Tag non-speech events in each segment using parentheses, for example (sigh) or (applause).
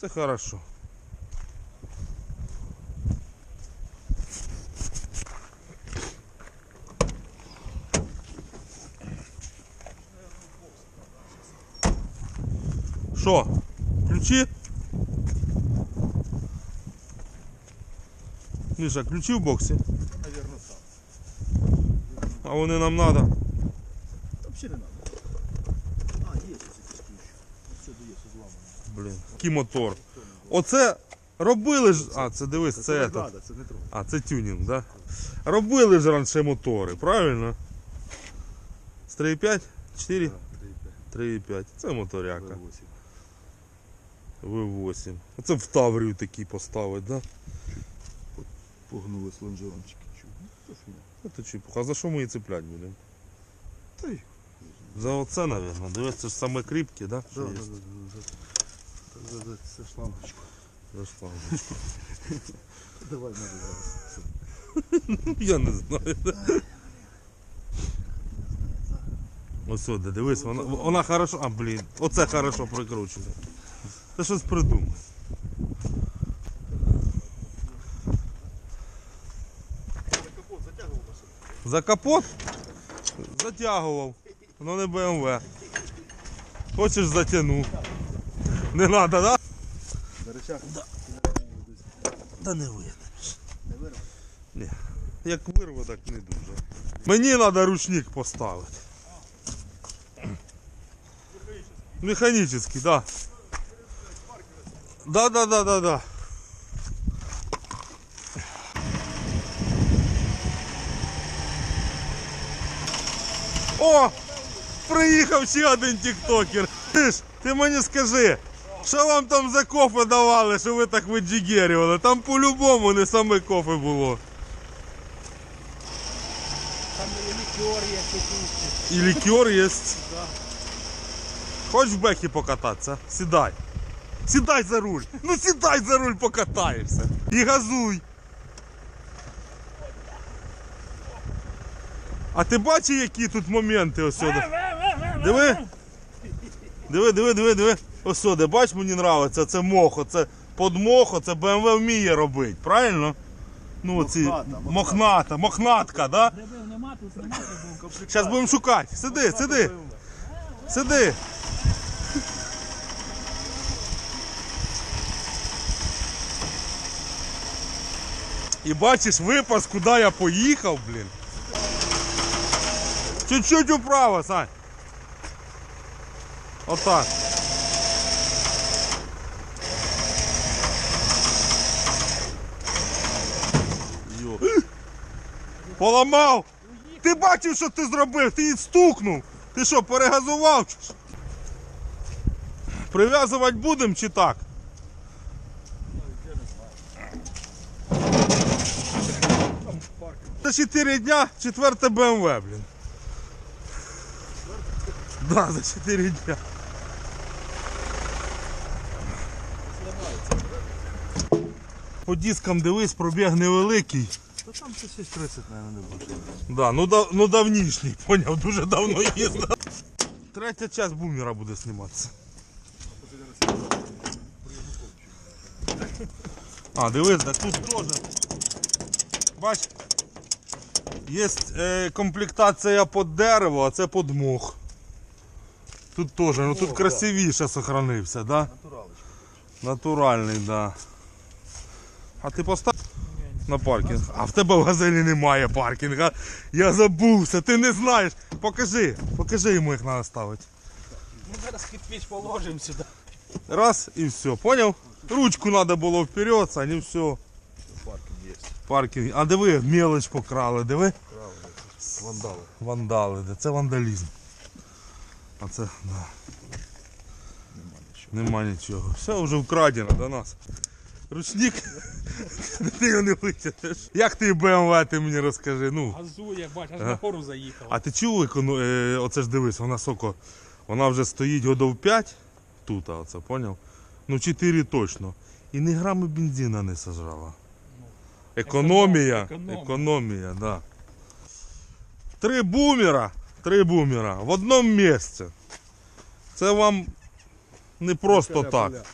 Це хорошо. Що? Ключі? Міша, ключі в боксі? Наверно, так. А вони нам треба. Блін, який. Оце робили ж. А, це дивись, це, це, це не трогай. А, це тюнінг, да? Робили ж раніше мотори, правильно? З 3,5? 4? 3,5. Це моторяка. V8. Оце в Таврію такий поставить, да? Погнули слонжерончики. Ну, це. Це чепуха. А за що ми її цеплять будемо? Та й. За оце, мабуть. Дивись, це ж саме кріпкі, да? Да, да, да, да, Це шлангочка. За шлангочку. (laughs) Давай, може, зараз. Я не знаю. Ось сюди, дивись, вона, вона хорошо. А, блін, оце хорошо прикручує. Ти щось придумай. Капот затягував машину. За капот затягував. Ну не БМВ. Хочеш затягну. Не треба, да? На речах? Да. Та не вийде. Не вирвав? Як вирве, так не дуже. Мені треба ручник поставити. Механічний, да. Да, да, да, да, да. О! Приїхав ще один тіктокер. Ти ж, ти мені скажи, що вам там за кофе давали, що ви так виджигерювали? Там по-любому не саме кофе було. Там і лікер є якийсь. І лікер є. Хочеш в бехі покататися? Сідай. Сідай за руль. Ну сідай за руль, покатаєшся. І газуй. А ти бачиш, які тут моменти ось сюди? Диви. Диви, диви, диви, диви. Ось сюди, бач, мені подобається, це мохо, це под мохо, це BMW вміє робити, правильно? Ну, Мохната, мохната. мохната, мохнатка, да? Грибів нема, тут нема грибів. Зараз будемо шукати. Сиди, сиди. Сиди. І бачиш випас, куди я поїхав, блін. Чуть-чуть управо, Сань. Отак. Поламав! Ти бачив, що ти зробив? Ти її стукнув. Ти що, перегазував? Прив'язувати будемо чи так? За 4 дня четверте БМВ, блін. Да, за 4 дня. По дискам дивись, пробіг невеликий. Та там це 630, мабуть, не бачив. Да, ну, да, ну давнішній, поняв, дуже давно їздив. Третя часть бумера буде зніматися. А, дивись, так тут теж. Бач, є е, комплектація під дерево, а це під мох. Тут теж, ну тут красивіше сохранився, да? Натуралочка. Натуральний, да. А ти постав на паркінг. А в тебе в газелі немає паркінга. Я забувся, ти не знаєш. Покажи, покажи йому, як треба ставити. Ми зараз кирпич положимо сюди. Раз і все. Поняв? Ручку треба було вперед, а не все. Паркінг є. Паркінг. А диви, мелоч покрали, диви. Правильно. Вандали. Вандали, де. це вандалізм. А це, да, нема нічого. Все вже вкрадено до нас. Ручник, (laughs) ти його не витягнеш. Як ти БМВ, ти мені розкажи. Ну. Газує, бач, аж Ага. на гору заїхав. А ти чув, е, оце ж дивись, вона соко, вона вже стоїть годов 5 тут, а оце, поняв? Ну 4 точно. І ні грами бензина не сожрала. Економія, економія. економія, да. Три бумера, три бумера в одному місці. Це вам не просто так.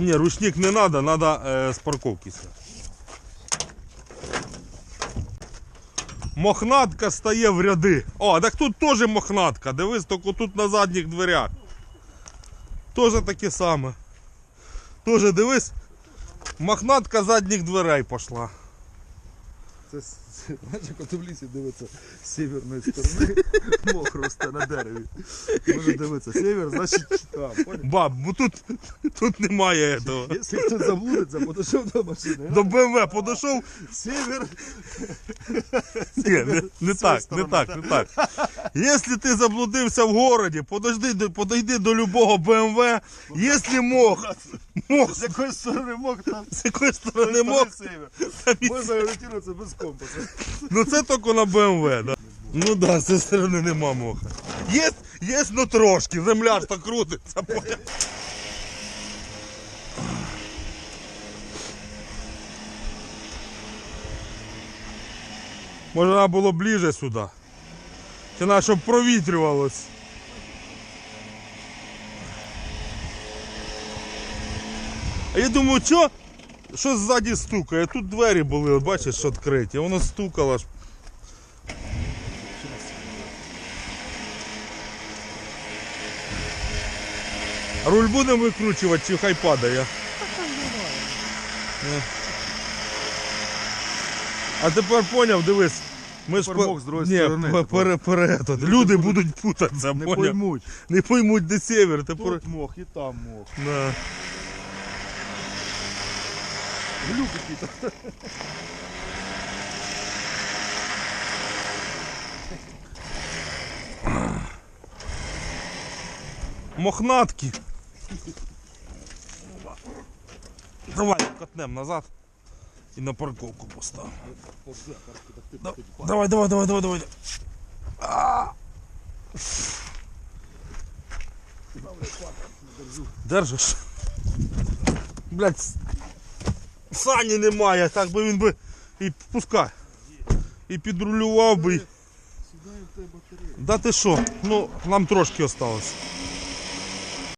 Ні, ручник не треба, треба е, з парковки. Мохнатка стає в ряди. О, так тут теж мохнатка. Дивись, тільки тут на задніх дверях. Теж таке саме. Теж дивись, мохнатка задніх дверей пішла. Це, це знаєш, от в лісі дивиться з сіверної сторони, (laughs) мох росте на дереві. Може дивитися, север, значить там. Баб, ну тут, тут немає цього. Якщо хтось заблудиться, подійшов до машини. До БМВ подійшов. Север, Ні, не, не так, не так, не так. Якщо ти заблудився в городі, подожди, подойди до любого БМВ. Якщо мог, мог, з якої сторони мох, там з якої сторони мог, там і- Можна орієнтуватися без компаса. ну це тільки на БМВ, да. Ну да, з цієї сторони нема моха. Є, є, ну трошки, земля ж так крутиться. поняв? Може, треба було ближе сюди. Треба, щоб провітрювалось. А я думаю, що? Що ззаді стукає? Тут двері були, от бачиш, відкриті. Воно стукало ж. Руль будемо викручувати, чи хай падає? Ні. А тепер поняв, дивись. Ми ж по- з другої Ні, сторони пе- тепер. пере, пере, тут. Люди будуть путатися, Не поняв? поймуть. Не поймуть, де север. Тут мох і там мох. Да. Глюк який-то. Мохнатки. Давай катнем назад і на парковку поставимо. Да- Давай, давай, давай, давай, давай. Держиш? Блять, сані немає, так би він би і пускай. І підрулював би. Сідає в тебе батарея. Да ти що? Ну, нам трошки осталось.